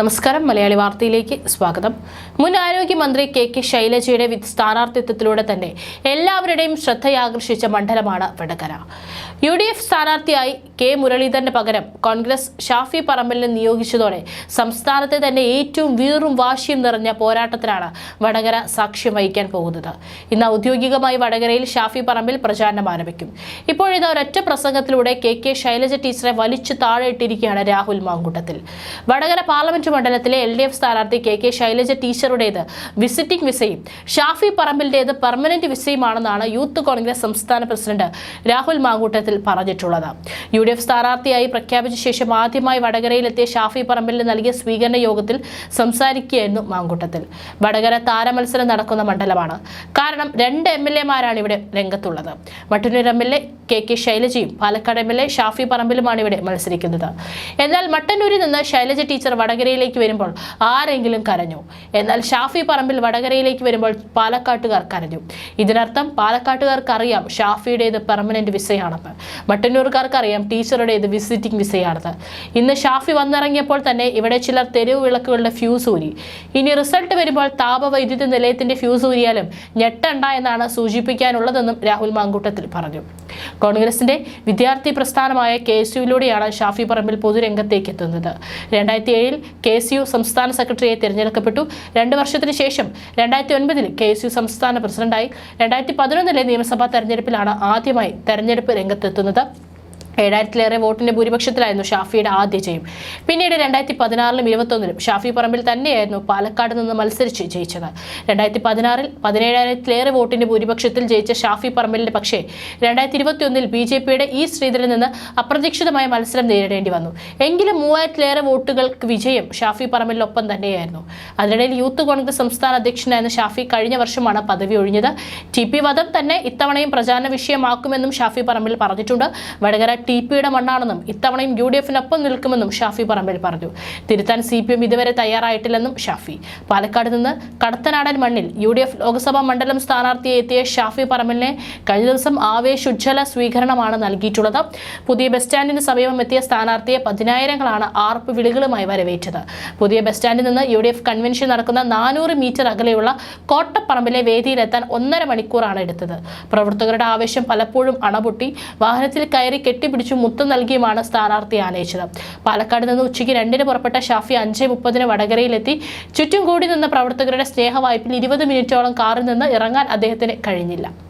നമസ്കാരം. മലയാളി വാർത്തയിലേക്ക് സ്വാഗതം. മുൻ ആരോഗ്യമന്ത്രി കെ കെ ശൈലജയുടെ സ്ഥാനാർത്ഥിത്വത്തിലൂടെ തന്നെ എല്ലാവരുടെയും ശ്രദ്ധയാകർഷിച്ച മണ്ഡലമാണ് വടകര. യു ഡി എഫ് സ്ഥാനാർത്ഥിയായി കെ മുരളീധരന് പകരം കോൺഗ്രസ് ഷാഫി പറമ്പലിനെ നിയോഗിച്ചതോടെ സംസ്ഥാനത്തെ തന്നെ ഏറ്റവും വീറും വാശിയും നിറഞ്ഞ പോരാട്ടത്തിലാണ് വടകര സാക്ഷ്യം വഹിക്കാൻ പോകുന്നത്. ഇന്ന് ഔദ്യോഗികമായി വടകരയിൽ ഷാഫി പറമ്പിൽ പ്രചാരണം ആരംഭിക്കും. ഇപ്പോഴിത് ഒരൊറ്റ പ്രസംഗത്തിലൂടെ കെ കെ ശൈലജ ടീച്ചറെ വലിച്ചു താഴെ ഇട്ടിരിക്കുകയാണ് രാഹുൽ മാങ്കൂട്ടത്തിൽ. വടകര പാർലമെന്റ് മണ്ഡലത്തിലെ എൽ ഡി എഫ് സ്ഥാനാർത്ഥി കെ കെ ശൈലജ ടീച്ചറുടേത് വിസിറ്റിംഗ് വിസയും ഷാഫി പറമ്പിലിന്റേത് പെർമനന്റ് വിസയുമാണെന്നാണ് യൂത്ത് കോൺഗ്രസ് സംസ്ഥാന പ്രസിഡന്റ് രാഹുൽ മാങ്കൂട്ടത്തിൽ പറഞ്ഞിട്ടുള്ളത്. യു ഡി എഫ് സ്ഥാനാർത്ഥിയായി പ്രഖ്യാപിച്ച ശേഷം ആദ്യമായി വടകരയിലെത്തിയ ഷാഫി പറമ്പിലിന് നൽകിയ സ്വീകരണ യോഗത്തിൽ സംസാരിക്കുകയായിരുന്നു മാങ്കൂട്ടത്തിൽ. വടകര താരമത്സരം നടക്കുന്ന മണ്ഡലമാണ്. കാരണം രണ്ട് എം എൽ എമാരാണ് ഇവിടെ രംഗത്തുള്ളത്. Mattannur M L A K K ശൈലജയും Palakkad M L A Shafi പറമ്പിലുമാണ് ഇവിടെ മത്സരിക്കുന്നത്. എന്നാൽ മട്ടന്നൂരിൽ നിന്ന് ശൈലജ ടീച്ചർ വടകരയിലേക്ക് വരുമ്പോൾ ആരെങ്കിലും കരഞ്ഞു. എന്നാൽ ഷാഫി പറമ്പിൽ വടകരയിലേക്ക് വരുമ്പോൾ പാലക്കാട്ടുകാർ കരഞ്ഞു. ഇതിനർത്ഥം പാലക്കാട്ടുകാർക്ക് അറിയാം ഷാഫിയുടേത് പെർമനന്റ് വിസയാണെന്ന് മട്ടന്നൂർക്കാർക്ക് അറിയാം ടീച്ചറുടേത് വിസിറ്റിംഗ് വിസയാണെന്ന് ഇന്ന് ഷാഫി വന്നിറങ്ങിയപ്പോൾ തന്നെ ഇവിടെ ചിലർ തെരുവ് വിളക്കുകളുടെ ഫ്യൂസ് ഊരി. ഇനി റിസൾട്ട് വരുമ്പോൾ താപവൈദ്യുതി നിലയത്തിന്റെ ഫ്യൂസ് ഊരിയാലും ഞെട്ടണ്ട എന്നാണ് സൂചിപ്പിക്കാനുള്ളതെന്നും രാഹുൽ മാങ്കൂട്ടത്തിൽ പറഞ്ഞു. കോൺഗ്രസിന്റെ വിദ്യാർത്ഥി പ്രസ്ഥാനമായ കെ എസ് യുവിലൂടെയാണ് ഷാഫി പറമ്പിൽ പൊതുരംഗത്തേക്ക് എത്തുന്നത്. രണ്ടായിരത്തി ഏഴിൽ കെ എസ് യു സംസ്ഥാന സെക്രട്ടറിയെ തിരഞ്ഞെടുക്കപ്പെട്ടു. രണ്ട് വർഷത്തിന് ശേഷം രണ്ടായിരത്തി ഒൻപതിൽ കെ എസ് യു സംസ്ഥാന പ്രസിഡന്റായി. രണ്ടായിരത്തി പതിനൊന്നിലെ നിയമസഭാ തെരഞ്ഞെടുപ്പിലാണ് ആദ്യമായി തെരഞ്ഞെടുപ്പ് രംഗത്തെത്തുന്നത്. ഏഴായിരത്തിലേറെ വോട്ടിന്റെ ഭൂരിപക്ഷത്തിലായിരുന്നു ഷാഫിയുടെ ആദ്യ ജയം. പിന്നീട് രണ്ടായിരത്തി പതിനാറിലും ഇരുപത്തൊന്നിലും ഷാഫി പറമ്പിൽ തന്നെയായിരുന്നു പാലക്കാട് നിന്ന് മത്സരിച്ച് ജയിച്ചത്. രണ്ടായിരത്തി പതിനാറിൽ പതിനേഴായിരത്തിലേറെ വോട്ടിന്റെ ഭൂരിപക്ഷത്തിൽ ജയിച്ച ഷാഫി പറമ്പിലിന് പക്ഷേ രണ്ടായിരത്തി ഇരുപത്തിയൊന്നിൽ ബി ജെ പിയുടെ ഈ ശ്രീധരൻ നിന്ന് അപ്രതീക്ഷിതമായ മത്സരം നേരിടേണ്ടി വന്നു. എങ്കിലും മൂവായിരത്തിലേറെ വോട്ടുകൾക്ക് വിജയം ഷാഫി പറമ്പിലിനൊപ്പം തന്നെയായിരുന്നു. അതിനിടയിൽ യൂത്ത് കോൺഗ്രസ് സംസ്ഥാന അധ്യക്ഷനായിരുന്ന ഷാഫി കഴിഞ്ഞ വർഷമാണ് പദവി ഒഴിഞ്ഞത്. ടി പി വധം തന്നെ ഇത്തവണയും പ്രചാരണ വിഷയമാക്കുമെന്നും ഷാഫി പറമ്പിൽ പറഞ്ഞിട്ടുണ്ട്. വടകര ടി പിയുടെ മണ്ണാണെന്നും ഇത്തവണയും യു ഡി എഫിനൊപ്പം നിൽക്കുമെന്നും ഷാഫി പറമ്പിൽ പറഞ്ഞു. തിരുത്താൻ സി പി എം ഇതുവരെ തയ്യാറായിട്ടില്ലെന്നും ഷാഫി. പാലക്കാട് നിന്ന് കടത്തനാടൻ മണ്ണിൽ യു ഡി എഫ് ലോക്സഭാ മണ്ഡലം സ്ഥാനാർത്ഥിയെ എത്തിയ ഷാഫി പറമ്പിലിനെ കഴിഞ്ഞ ദിവസം ആവേശുജ്വല സ്വീകരണമാണ് നൽകിയിട്ടുള്ളത്. പുതിയ ബസ് സ്റ്റാൻഡിന് സമീപം എത്തിയ സ്ഥാനാർത്ഥിയെ പതിനായിരങ്ങളാണ് ആർപ്പ് വിളികളുമായി വരവേറ്റത്. പുതിയ ബസ് സ്റ്റാൻഡിൽ നിന്ന് യു ഡി എഫ് കൺവെൻഷൻ നടക്കുന്ന നാനൂറ് മീറ്റർ അകലെയുള്ള കോട്ടപ്പറമ്പിലെ വേദിയിലെത്താൻ ഒന്നര മണിക്കൂറാണ് എടുത്തത്. പ്രവർത്തകരുടെ ആവേശം പലപ്പോഴും അണപൊട്ടി. വാഹനത്തിൽ കയറി കെട്ടിപ്പിടിച്ചു മുത്തം നൽകിയുമാണ് സ്ഥാനാർത്ഥി ആനയിച്ചത്. പാലക്കാട് നിന്ന് ഉച്ചയ്ക്ക് രണ്ടിന് പുറപ്പെട്ട ഷാഫി അഞ്ച് മുപ്പതിന് വടകരയിലെത്തി. ചുറ്റും കൂടി നിന്ന പ്രവർത്തകരുടെ സ്നേഹവായ്പിൽ ഇരുപത് മിനിറ്റോളം കാറിൽ നിന്ന് ഇറങ്ങാൻ അദ്ദേഹത്തിന് കഴിഞ്ഞില്ല.